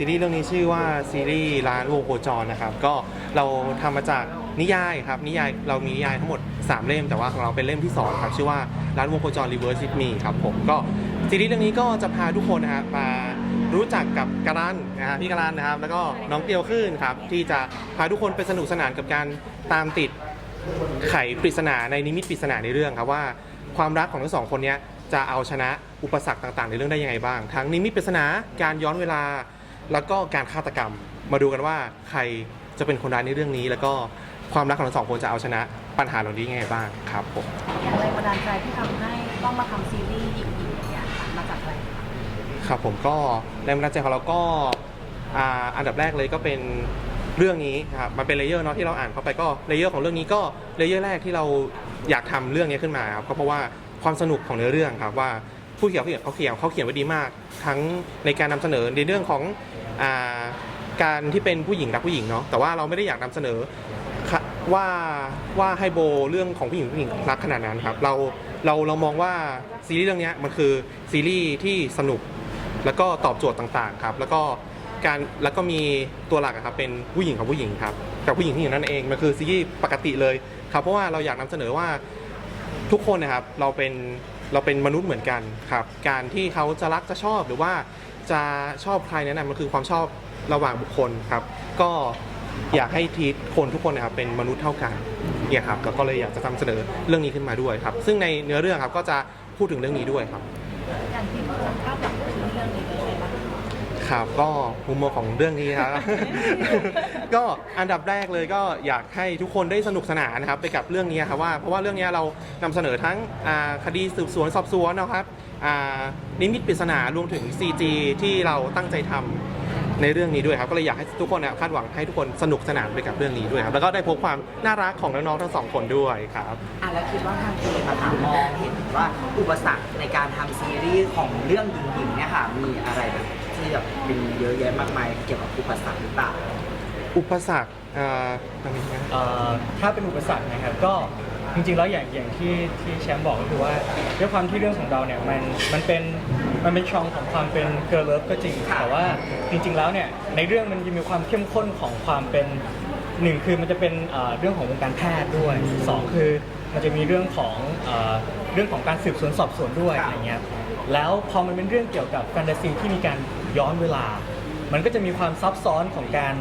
ซีรีส์เรื่องนี้ชื่อว่าซีรีส์ร้านวงโคจรนะครับ ก็เราทำมาจากนิยายครับนิยายเรามีนิยายทั้งหมด 3 เล่มแต่ว่าของเราเป็นเล่มที่2ครับชื่อว่าร้านวงโคจร Reverse With Me ครับผมก็ซีรีส์เรื่องนี้ก็จะพาทุกคนนะครับมารู้จักกับการันนะฮะพี่การันนะครับ แล้วก็น้องเตียวขึ้นครับที่จะพาทุกคนไปสนุกสนานกับการตามติดไขปริศนาในนิมิตปริศนาในเรื่องครับว่าความรักของทั้งสองคนนี้จะเอาชนะอุปสรรคต่างๆ ในเรื่องได้ยังไงบ้าง ทั้งนิมิตปริศนาการย้อนเวลา แล้วก็การฆาตกรรมมาดูกันว่าใครจะเป็นคนร้ายในเรื่องนี้ แล้วก็ความรักของทั้งสองคนจะเอาชนะปัญหาเหล่านี้ยังไงบ้างครับผมอย่างแรงบันดาลใจที่ทำให้ต้องมาทำซีรีส์หญิงๆอย่างเนี่ยค่ะมาจากอะไรคะครับผมก็แรงบันดาลใจของเราก็อ่าอันดับแรกเลยก็เป็นเรื่องนี้ครับมันเป็นเลเยอร์เนาะที่เราอ่านเข้าไปก็เลเยอร์ของเรื่องนี้ก็เลเยอร์แรกที่เราอยากทำเรื่องนี้ขึ้นมาครับก็เพราะว่าความสนุกของเนื้อเรื่องครับว่าผู้เขียนเขาเขียนเขาเขียนเขาเขียนไว้ดีมาก ทั้งในการนำเสนอในเรื่องของอ่า การที่เป็นผู้หญิงรักผู้หญิงเนาะแต่ว่าเราไม่ได้อยากนำเสนอว่าว่าให้โบเรื่องของผู้หญิงผู้หญิงรักขนาดนั้นครับเราเราเรามองว่าซีรีส์เรื่องนี้มันคือซีรีส์ที่สนุกแล้วก็ตอบโจทย์ต่างๆครับ แล้วก็การแล้วก็มีตัวหลักครับเป็นผู้หญิงของผู้หญิงครับแต่ผู้หญิงที่อยู่นั่นเองมันคือซีรีส์ปกติเลยครับ เพราะว่าเราอยากนำเสนอว่าทุกคนนะครับเราเป็นเราเป็นมนุษย์เหมือนกันครับ การที่เขาจะรักจะชอบหรือว่า จะชอบใครนั้นนะมันคือความชอบระหว่างบุคคลครับ ก็อยากให้ทีทคนทุกคนนะครับเป็นมนุษย์เท่ากันเนี่ยครับแล้วก็เลยอยากจะนำเสนอเรื่องนี้ขึ้นมาด้วยครับ ซึ่งในเนื้อเรื่องครับก็จะพูดถึงเรื่องนี้ด้วยครับอย่างที่จะคาดหวังในเรื่องนี้เป็นยังไงบ้างคะครับก็มุมมองของเรื่องนี้ครับ ก็อันดับแรกเลยก็อยากให้ทุกคนได้สนุกสนานนะครับไปกับเรื่องนี้ครับว่าเพราะว่าเรื่องนี้เรานำเสนอทั้งอ่าคดีสืบสวนสอบสวนนะครับอ่า นิมิตปริศนารวมถึง CG ที่เราตั้งใจทำในเรื่องนี้ด้วยครับ ก็เลยอยากให้ทุกคนเนี่ยคาดหวังให้ทุกคนสนุกสนานไปกับเรื่องนี้ด้วยครับ แล้วก็ได้พบความน่ารักของน้องๆทั้งสองคนด้วยครับ อะแล้วคิดว่าทางทีมอะค่ะมองเห็นว่าอุปสรรคในการทำซีรีส์ของเรื่องหญิงๆเนี่ยค่ะมีอะไรแบบที่แบบเป็นเยอะแยะมากมายเกี่ยวกับอุปสรรคหรือเปล่าอุปสรรคอ่าทางนี้นะ เอ่อถ้าเป็นอุปสรรคนะครับก็ จริงๆแล้วอย่างอย่างที่ที่แชมป์บอกก็คือว่าด้วยความที่เรื่องของเราเนี่ยมันมันเป็นมันเป็นช่องของความเป็นเกิร์ลเลิฟก็จริง แต่ว่าจริง ๆแล้วเนี่ยในเรื่องมันจะมีความเข้มข้นของความเป็นหนึ่งคือมันจะเป็นเอ่อเรื่องของวงการแพทย์ด้วยสองคือมันจะมีเรื่องของเอ่อเรื่องของการสืบสวนสอบสวนด้วยอะไรเงี้ยแล้วพอมันเป็นเรื่องเกี่ยวกับแฟนตาซีที่มีการย้อนเวลา มันก็จะมีความซับซ้อนของการ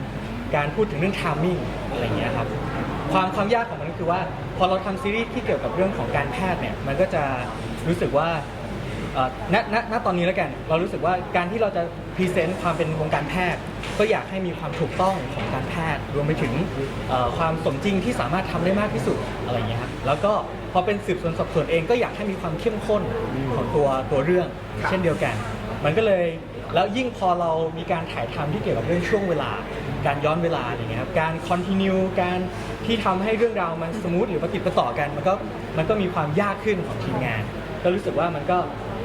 การพูดถึงเรื่องทามมิ่งอะไรเงี้ยครับความความยากของมันก็คือว่า พอเราทำซีรีส์ที่เกี่ยวกับเรื่องของการแพทย์เนี่ยมันก็จะรู้สึกว่าเอ่อณณณตอนนี้แล้วกันเรารู้สึกว่าการที่เราจะพรีเซนต์ความเป็นวงการแพทย์ ก็อยากให้มีความถูกต้องของการแพทย์ รวมไปถึงเอ่อความสมจริงที่สามารถทำได้มากที่สุดอะไรอย่างเงี้ยครับแล้วก็พอเป็นสืบสวนสอบสวนเองก็อยากให้มีความเข้มข้นของตัวตัวเรื่อง เช่นเดียวกัน มันก็เลยแล้วยิ่งพอเรามีการถ่ายทำที่เกี่ยวกับเรื่องช่วงเวลา การย้อนเวลาอย่างเงี้ยครับการคอนติเนียการที่ทำให้เรื่องราวมันสมูทหรือปฏิดประต่อกัน มันก็มันก็มีความยากขึ้นของทีมงาน ก็รู้สึกว่ามันก็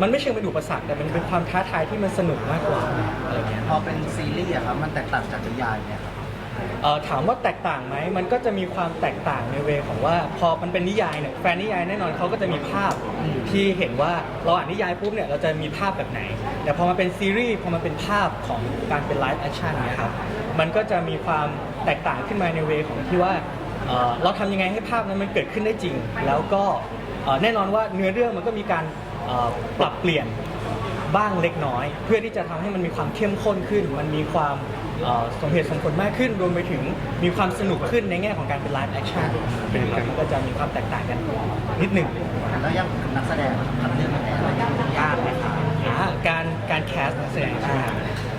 มันไม่เชิงเป็นอุปสรรคแต่มันเป็นความท้าทายที่มันสนุกมากกว่าอะไรเงี้ย พอเป็นซีรีส์อะครับ มันแตกต่างจากนิยายเนี่ยครับเอ่อถามว่าแตกต่างไหม มันก็จะมีความแตกต่างในเวของว่า พอมันเป็นนิยายเนี่ยแฟนนิยายแน่นอนเขาก็จะมีภาพที่เห็นว่าเราอ่านนิยายปุ๊บเนี่ยเราจะมีภาพแบบไหน แต่พอมาเป็นซีรีส์พอมันเป็นภาพของการเป็นไลฟ์แอคชั่นเนี่ยครับ มันก็จะมีความแตกต่างขึ้นมาในเวของที่ว่าเอ่อเราทำยังไงให้ภาพนั้นมันเกิดขึ้นได้จริง แล้วก็เอ่อแน่นอนว่าเนื้อเรื่องมันก็มีการเอ่อปรับเปลี่ยน บ้างเล็กน้อย เพื่อที่จะทำให้มันมีความเข้มข้นขึ้น มันมีความเอ่อสมเหตุสมผลมากขึ้น รวมไปถึงมีความสนุกขึ้นในแง่ของการเป็นไลฟ์แอคชั่นเป็นครับมันก็จะมีความแตกต่างกันนิดหนึ่ง แล้วยังนักแสดงทำเรื่องอะไรยากไหมครับ อ่าการการแคสนักแสดงใช่ไหมครับ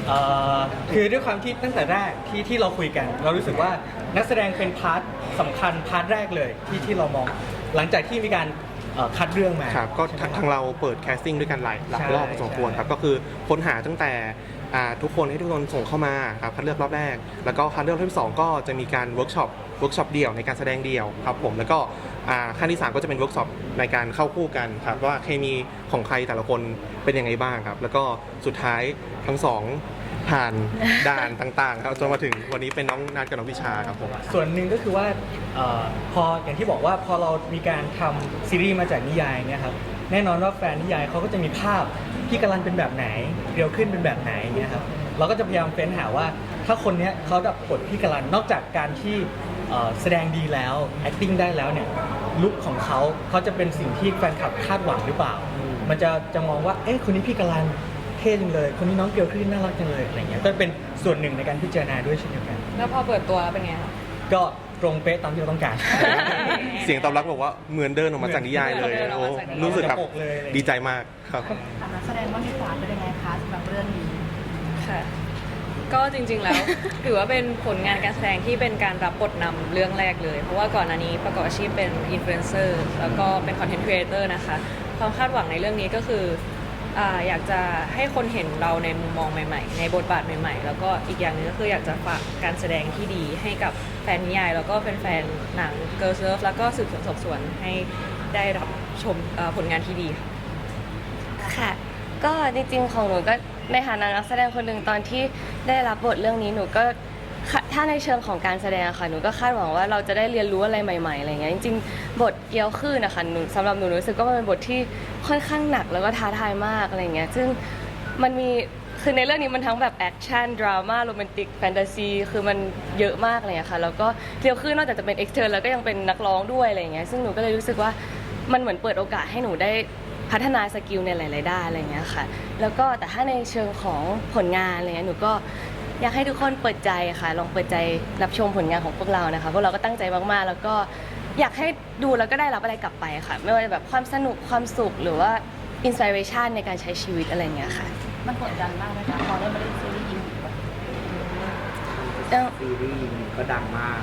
เอ่อคือด้วยความที่ตั้งแต่แรกที่ที่เราคุยกัน เรารู้สึกว่านักแสดงเป็นพาร์ทสำคัญพาร์ทแรกเลยที่ที่เรามอง หลังจากที่มีการเอ่อคัดเรื่องมาครับก็ใช่ไหม ทางคทางเราเปิดแคสติ้งด้วยกันหลายหลายใช่รอบพอสมควรครับก็คือค้นหาตั้งแต่อ่าทุกคนให้ทุกคนส่งเข้ามาครับคัดเลือกรอบแรก แล้วก็คัดเลือกรอบที่สองก็จะมีการเวิร์กช็อปเวิร์กช็อปเดี่ยวในการแสดงเดี่ยวครับผมแล้วก็อ่าขั้นที่สามก็จะเป็นเวิร์กช็อปในการเข้าคู่กันครับว่าเคมีของใครแต่ละคนเป็นยังไงบ้างครับ แล้วก็สุดท้ายทั้งสอง ผ่านด่านต่างๆครับจนมาถึงวันนี้เป็นน้องนัทกับน้องพิชาครับผม ส่วนหนึ่งก็คือว่าเออพออย่างที่บอกว่าพอเรามีการทำซีรีส์มาจากนิยายเนี่ยครับแน่นอนว่าแฟนนิยายเขาก็จะมีภาพพี่กาลันเป็นแบบไหน เรียวขึ้นเป็นแบบไหนเงี้ยครับเราก็จะพยายามเฟ้นหาว่า ถ้าคนเนี้ยเขาดับบทพี่กาลันนอกจากการที่เอ่อแสดงดีแล้ว acting ได้แล้วเนี่ยลุคของเขาเขาจะเป็นสิ่งที่แฟนคลับคาดหวังหรือเปล่า มันจะจะมองว่าเอ๊ะคนนี้พี่กาลัน เท่จังเลย คนนี้น้องเกลขึ้นน่ารักจังเลยอะไรเงี้ยก็เป็นส่วนหนึ่งในการพิจารณาด้วยเช่นเดียวกัน แล้วพอเปิดตัวเป็นไงคะก็ตรงเป๊ะตามที่เราต้องการ เสียงตอบรับบอกว่าเหมือนเดินออกมาจากนิยายเลยเหมือนเดินออกโอ้มาจากนิยายรู้สึกแบบปกเลยอะไรอย่างเงี้ยดีใจมากครับถามนักแสดงว่างดีกว่าเป็นยังไงคะสำหรับเรื่องนี้ ค่ะ ก็จริงๆแล้ว ถือว่าเป็นผลงานการแสดงที่เป็นการรับบทนำเรื่องแรกเลย เพราะว่าก่อนหน้านี้ประกอบอาชีพเป็นอินฟลูเอนเซอร์แล้วก็เป็นคอนเทนต์ครีเอเตอร์นะคะ ความคาดหวังในเรื่องนี้ก็คือ อ่าอยากจะให้คนเห็นเราในมุมมองใหม่ ๆ ในบทบาทใหม่ ๆ แล้วก็อีกอย่างหนึงก็คืออยากจะฝากการแสดงที่ดีให้กับแฟนนิยาย แล้วก็แฟนๆหนัง Girls Love แล้วก็สืบสวนสอบสวนให้ได้รับชมเอ่อผลงานที่ดีค่ะ ค่ะ ก็จริงๆของหนูก็ในฐานะนักแสดงคนหนึ่งตอนที่ได้รับบทเรื่องนี้หนูก็ ถ้าในเชิงของการแสดงอะค่ะหนูก็คาดหวังว่าเราจะได้เรียนรู้อะไรใหม่ๆอะไรเงี้ยจริงๆ บทเกียวขึ้นนะคะหนูสำหรับหนูรู้สึกว่ามันเป็นบทที่ค่อนข้างหนักแล้วก็ท้าทายมากอะไรเงี้ยซึ่งมันมีคือในเรื่องนี้มันทั้งแบบแอคชั่นดราม่าโรแมนติกแฟนตาซีคือมันเยอะมากเลยอะค่ะแล้วก็เกียวขึ้นนอกจากจะเป็นเอ็กเทอร์แล้วก็ยังเป็นนักร้องด้วยอะไรเงี้ยซึ่งหนูก็เลยรู้สึกว่ามันเหมือนเปิดโอกาสให้หนูได้พัฒนาสกิลในหลายๆด้านอะไรเงี้ยค่ะ แล้วก็แต่ถ้าในเชิงของผลงานอะไรเงี้ยหนูก็ อยากให้ทุกคนเปิดใจค่ะ ลองเปิดใจรับชมผลงานของพวกเรานะคะพวกเราก็ตั้งใจมากๆ แล้วก็อยากให้ดูแล้วก็ได้รับอะไรกลับไปค่ะ ไม่ว่าจะแบบความสนุกความสุขหรือว่าอินส i เ a ชันในการใช้ชีวิตอะไรเงี้ยค่ะมันกดดันมากไหมคะพอได้มาเล่นซีรีส์ยิงแบบซีรีส์หนึ่งก็ดังมาก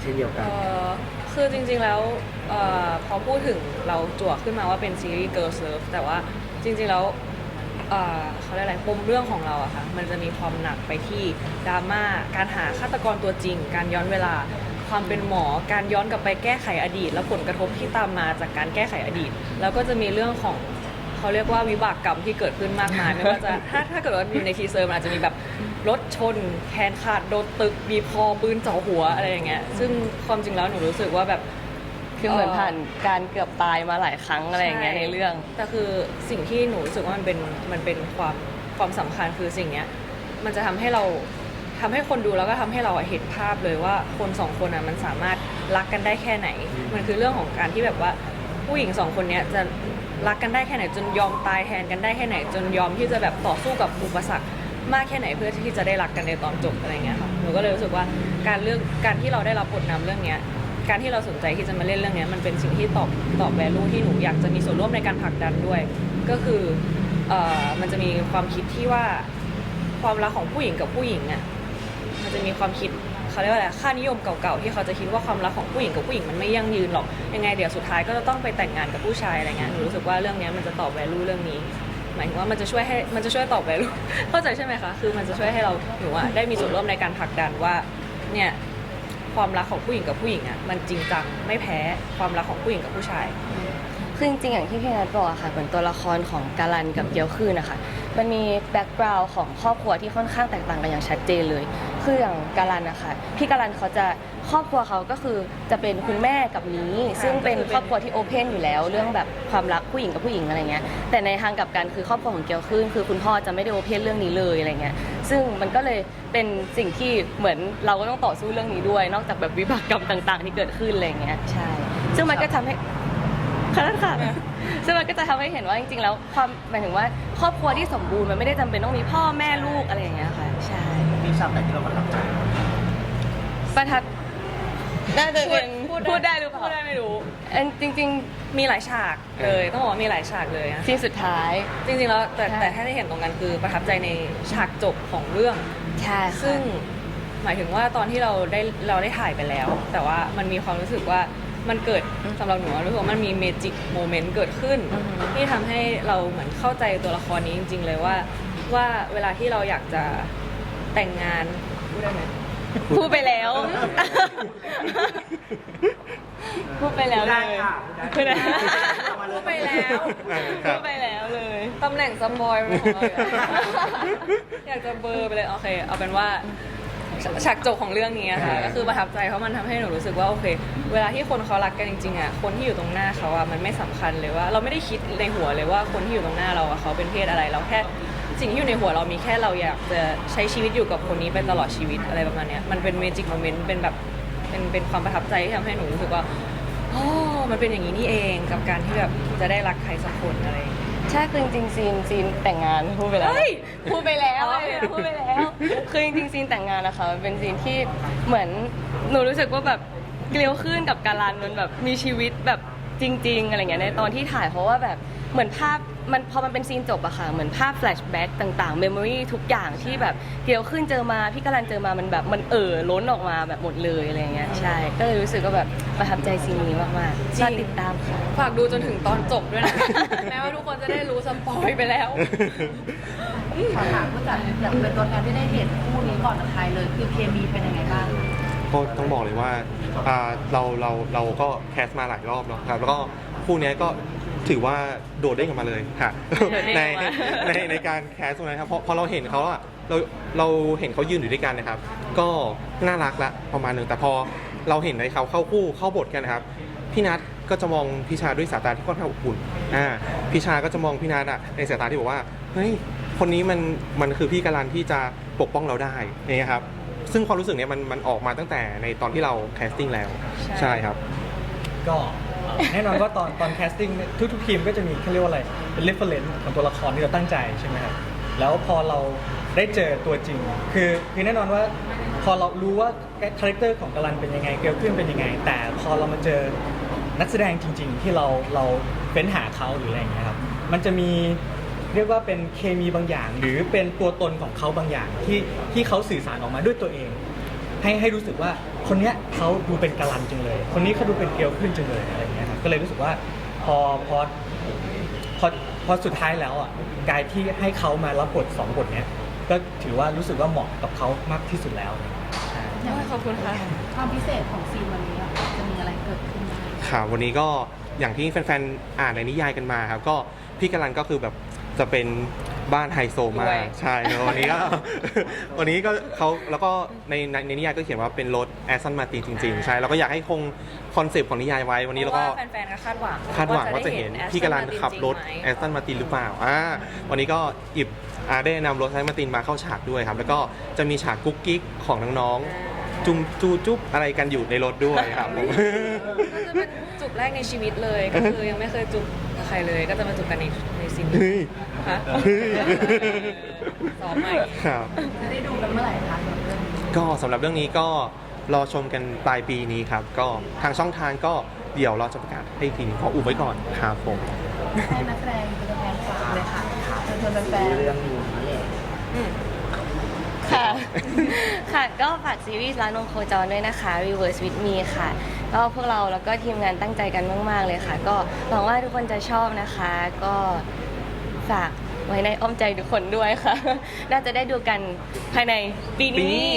เช่นเดียวกันเอ่อคือจริงๆแล้วเอ่อพอพูดถึงเราจั่วขึ้นมาว่าเป็นซีรีส์ Girls Love แต่ว่าจริงๆแล้ว เอ่อเขาเรียกอะไรปมเรื่องของเราอะค่ะมันจะมีความหนักไปที่ดราม่าการหาฆาตกรตัวจริง การย้อนเวลา ความเป็นหมอการย้อนกลับไปแก้ไขอดีต และผลกระทบที่ตามมาจากการแก้ไขอดีต แล้วก็จะมีเรื่องของเขาเรียกว่าวิบากกรรมที่เกิดขึ้นมากมาย ไม่ว่าจะถ้าถ้าเกิดว่าอยู่ในทีเซอร์มันอาจจะมีแบบรถชน แขนขาดโดนตึกบีบคอปืนเจาะหัวอะไรอย่างเงี้ยซึ่งความจริงแล้วหนูรู้สึกว่าแบบ คือเหมือนผ่านการเกือบตายมาหลายครั้งอะไรอย่างเงี้ยในเรื่อง แต่คือสิ่งที่หนูรู้สึกว่ามันเป็นมันเป็นความความสำคัญคือสิ่งเนี้ยมันจะทำให้เราทำให้คนดูแล้วก็ทำให้เราเห็นภาพเลยว่าคนสองคนอะมันสามารถรักกันได้แค่ไหน มันคือเรื่องของการที่แบบว่าผู้หญิงสองคนเนี้ยจะรักกันได้แค่ไหน จนยอมตายแทนกันได้แค่ไหน จนยอมที่จะแบบต่อสู้กับอุปสรรคมากแค่ไหนเพื่อที่จะได้รักกันในตอนจบอะไรเงี้ยค่ะหนูก็เลยรู้สึกว่าการเลือกการที่เราได้รับบทนำเรื่องเนี้ย การที่เราสนใจที่จะมาเล่นเรื่องนี้มันเป็นสิ่งที่ตอบตอบแวลูที่หนูอยากจะมีส่วนร่วมในการผลักดันด้วย ก็คือเอ่อมันจะมีความคิดที่ว่าความรักของผู้หญิงกับผู้หญิงอะมันจะมีความคิดเขาเรียกว่าอะไรค่านิยมเก่าๆที่เขาจะคิดว่าความรักของผู้หญิงกับผู้หญิงมันไม่ยั่งยืนหรอกยังไงเดี๋ยวสุดท้ายก็จะต้องไปแต่งงานกับผู้ชายอะไรเงี้ยหนูรู้สึกว่าเรื่องนี้มันจะตอบแวลูเรื่องนี้หมายถึงว่ามันจะช่วยให้มันจะช่วยตอบแวลูเข้าใจใช่ไหมคะคือมันจะช่วยให้เราหนูอะได้มีส่วนร่วมในการผลักดันว่าเนี่ย ความรักของผู้หญิงกับผู้หญิงอะมันจริงจังไม่แพ้ความรักของผู้หญิงกับผู้ชายคือจริงๆอย่างที่พี่นัทบอกอะค่ะเหมือนตัวละครของกาลันกับเกียวคืนนะคะมันมีแบ็กกราวน์ของครอบครัวที่ค่อนข้างแตกต่างกันอย่างชัดเจนเลย คืออย่างกาลันนะคะพี่กาลันเขาจะ ครอบครัวเขาก็คือจะเป็นคุณแม่กับนี้ ซึ่งเป็นครอบครัวที่โอเพนอยู่แล้ว เรื่องแบบความรักผู้หญิงกับผู้หญิงอะไรเงี้ยแต่ในทางกลับกันคือครอบครัวของเกียวคืนคือคุณพ่อจะไม่ได้โอเพนเรื่องนี้เลยอะไรเงี้ยซึ่งมันก็เลยเป็นสิ่งที่เหมือนเราก็ต้องต่อสู้เรื่องนี้ด้วย นอกจากแบบวิบากกรรมต่าง ๆ ที่เกิดขึ้นอะไรเงี้ยใช่ ซึ่งมันก็ทำให้ขนาดค่ะซึ่งมันก็จะทำให้เห็นว่าจริง ๆ แล้วความหมายถึงว่าครอบครัวที่สมบูรณ์มันไม่ได้จำเป็นต้องมีพ่อแม่ลูกอะไรอย่างเงี้ยค่ะ ใช่มีฉากไหนที่เราประทับใจประทับ น่าจะเป็นพูดได้หรือเปล่าพูดได้ไม่รู้เอ็นจริงมีหลายฉากเลยต้องบอกว่ามีหลายฉากเลยนะๆซีนสุดท้าย จริงๆแล้วแต่ใช่ แต่ถ้าได้เห็นตรงกันคือประทับใจในฉากจบของเรื่อง ใช่ค่ะซึ่งหมายถึงว่าตอนที่เราได้เราได้ถ่ายไปแล้ว แต่ว่ามันมีความรู้สึกว่ามันเกิดสำหรับหนูอะรู้สึกว่ามันมีเมจิกโมเมนต์เกิดขึ้นอือฮึที่ทำให้เราเหมือนเข้าใจตัวละครนี้จริง ๆ เลยว่า ว่าเวลาที่เราอยากจะแต่งงานพูดได้ไหม พูดไปแล้ว พูดไปแล้วเลได้ยค่ะพูดได้พูดไปแล้วครัพูบดไปแล้วเลยตำแหน่งสปอยล์เป็นของเราอยู่อยากจะเบลอร์ไปเลยโอเค เอาเป็นว่าฉากจบของเรื่องนี้อะค่ะอ่าก็คือประทับใจเพราะมันทำให้หนูรู้สึกว่าโอเค เวลาที่คนเขารักกันจริงๆอะคนที่อยู่ตรงหน้าเขาอะมันไม่สำคัญเลยว่า เราไม่ได้คิดในหัวเลยว่าคนที่อยู่ตรงหน้าเราอะเขาเป็นเพศอะไรเราแค่ สิ่งที่อยู่ในหัวเรามีแค่เราอยากจะใช้ชีวิตอยู่กับคนนี้ไปตลอดชีวิตอะไรประมาณเนี้ยมันเป็นเมจิกโมเมนต์เป็นแบบเป็นเป็นความประทับใจที่ทำให้หนูรู้สึกว่าอ๋อมันเป็นอย่างนี้นี่เองกับการที่แบบจะได้รักใครสักคนอะไรอย่างเงี้ย ใช่คือจริงๆซีนซีนแต่งงานพูดไปแล้วเฮ้ยพูดไปแล้วอ๋อพูดไปแล้วคือจริงๆซีนแต่งงานนะคะมันเป็นซีนที่เหมือนหนูรู้สึกว่าแบบเกลียวขึ้นกับการันมันแบบมีชีวิตแบบ จริง ๆ อะไรเงี้ยในตอนที่ถ่ายเพราะว่าแบบเหมือนภาพมันพอมันเป็นซีนจบอะค่ะ เหมือนภาพแฟลชแบ็กต่างๆเมมโมรีทุกอย่างที่แบบเกลียวขึ้นเจอมา พี่การันเจอมามันแบบมันเอ่อล้นออกมาแบบหมดเลยอะไรเงี้ยใช่ ก็เลยรู้สึกว่าแบบประทับใจซีนนี้มากๆจริงก็ติดตามค่ะ ฝากดูจนถึงตอนจบด้วยนะ แม้ว่าทุกคนจะได้รู้สปอยไปแล้ว ขอถามผู้จัดอยากเป็นตัวแทนที่ได้เห็นคู่นี้ก่อนกับใครเลย คือเคมีเป็นยังไงบ้าง ก็ต้องบอกเลยว่าอ่าเราเราเราก็แคสมาหลายรอบเนาะครับแล้วก็คู่เนี้ยก็ถือว่าโดดเด้งออกมาเลยค่ะโดดเด้งในออกมาในในการแคสตรงนั้นครับเพราะพอเราเห็นเขาอะเราเราเห็นเขายืนอยู่ด้วยกันนะครับ ก็น่ารักละประมาณหนึ่งแต่พอเราเห็นในเขาเข้าคู่เข้าบทกันนะครับพี่นัทก็จะมองพี่ชาด้วยสายตาที่ค่อนข้างอบอุ่นอ่าพี่ชาก็จะมองพี่นัทอะในสายตาที่บอกว่าเฮ้ยคนนี้มันมันคือพี่การันที่จะปกป้องเราได้เนี่ยครับ ซึ่งความรู้สึกเนี้ยมันมันออกมาตั้งแต่ในตอนที่เราแคสติ้งแล้วใช่ ใช่ครับ ก็เอ่อแน่นอนว่าตอนตอนแคสติ้งทุกทุกๆทีมก็จะมีเขาเรียกว่าอะไรเป็นเรฟเฟรนซ์ของตัวละครที่เราตั้งใจใช่ไหมครับแล้วพอเราได้เจอตัวจริง คือคือแน่นอนว่าพอเรารู้ว่าคาแรคเตอร์ของกาลันเป็นยังไงเกลขึ้นเป็นยังไง แต่พอเรามาเจอนักแสดงจริง ๆ ที่เราเราเฟ้นหาเขาหรืออะไรอย่างเงี้ยครับมันจะมี เรียกว่าเป็นเคมีบางอย่าง หรือเป็นตัวตนของเขาบางอย่างที่ที่เขาสื่อสารออกมาด้วยตัวเอง ให้ให้รู้สึกว่าคนเนี้ยเขาดูเป็นกาลันจังเลย คนนี้เขาดูเป็นเกลียวขึ้นจังเลยอะไรอย่างเงี้ยครับก็เลยรู้สึกว่าพอพอพอพอสุดท้ายแล้วอะการที่ให้เขามารับบทสองบทเนี้ยก็ถือว่ารู้สึกว่าเหมาะกับเขามากที่สุดแล้วใช่โอ้ยขอบคุณค่ะ ความพิเศษของซีนวันนี้อะจะมีอะไรเกิดขึ้นบ้างค่ะวันนี้ก็อย่างที่แฟนๆอ่านในนิยายกันมาครับก็พี่กัลันก็คือแบบ จะเป็นบ้านไฮโซมารวยกใช่แล้ววันนี้ก็ วันนี้ก็เขาแล้วก็ในในในนิยายก็เขียนว่าเป็นรถแอสตันมาตินจริง ๆ ใช่แล้วก็อยากให้คงคอนเซปต์ของนิยายไว้วันนี้เราก็พระแฟนๆก็คาดหวังคาดหวังว่าจะเห็นพี่กัลันขับรถแอสตันมาตินหรือเปล่าอ่าวันนี้ก็อิบอาได้นำรถแอสตันมาตินมาเข้าฉากด้วยครับ แล้วก็จะมีฉากกุ๊กกิ๊กของน้องๆ จุมจูจุ๊บอะไรกันอยู่ในรถด้วยครับผม ก็จะเป็นจุบแรกในชีวิตเลยก็คือยังไม่เคยจุบกับใครเลยก็จะมาจุบกันในในซีนนี้เฮ้ยฮะเฮ้ยซ้อมใหม่ ครับ จะได้ดูกันเมื่อไหร่คะสำหรับเรื่องนี้ก็สำหรับเรื่องนี้ก็รอชมกันปลายปีนี้ครับ ก็ทางช่องทางก็เดี๋ยวเราจะประกาศให้อีกทีหนึงขออุบไว้ก่อนครับผม ให้นักแสดงเป็นตัวแทนฝากเลยค่ะเชิญชวนแฟนๆเรื่องนี้อืม ค่ะ ค่ะ ก็ฝากซีรีส์ร้านนมโคจรด้วยนะคะ Reverse with me ค่ะ ก็พวกเราแล้วก็ทีมงานตั้งใจกันมาก ๆ เลยค่ะ ก็หวังว่าทุกคนจะชอบนะคะ ก็ฝากไว้ในอ้อมใจทุกคนด้วยค่ะ น่าจะได้ดูกันภายในปีปีนี้ นี้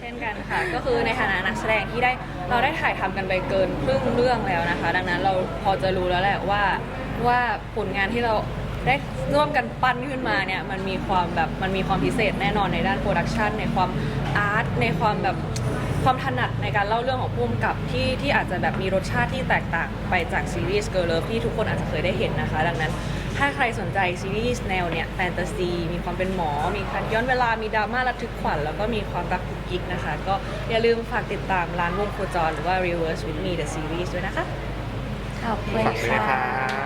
เช่นกันค่ะ ก็คือในฐานะนักแสดงที่ได้เราได้ถ่ายทำกันไปเกินครึ่งเรื่องแล้วนะคะ ดังนั้นเราพอจะรู้แล้วแหละว่าว่าผลงานที่เรา ได้ร่วมกันปั้นขึ้นมาเนี่ยมันมีความแบบมันมีความพิเศษแน่นอนในด้านโปรดักชันในความอาร์ตในความแบบความถนัดในการเล่าเรื่องของพุ่มกับที่ที่อาจจะแบบมีรสชาติที่แตกต่างไปจากซีรีส์เกิร์ลเลิฟที่ทุกคนอาจจะเคยได้เห็นนะคะ ดังนั้น ถ้าใครสนใจซีรีส์แนวเนี่ยแฟนตาซีมีความเป็นหมอ มีการย้อนเวลามีดราม่าระทึกขวัญแล้วก็มีความรักกุ๊กกิ๊กนะคะ ก็อย่าลืมฝากติดตามร้านวงโคจรหรือว่า Reverse with me the series ด้วยนะคะ ขอบคุณฝากด้วยนะคค่ะ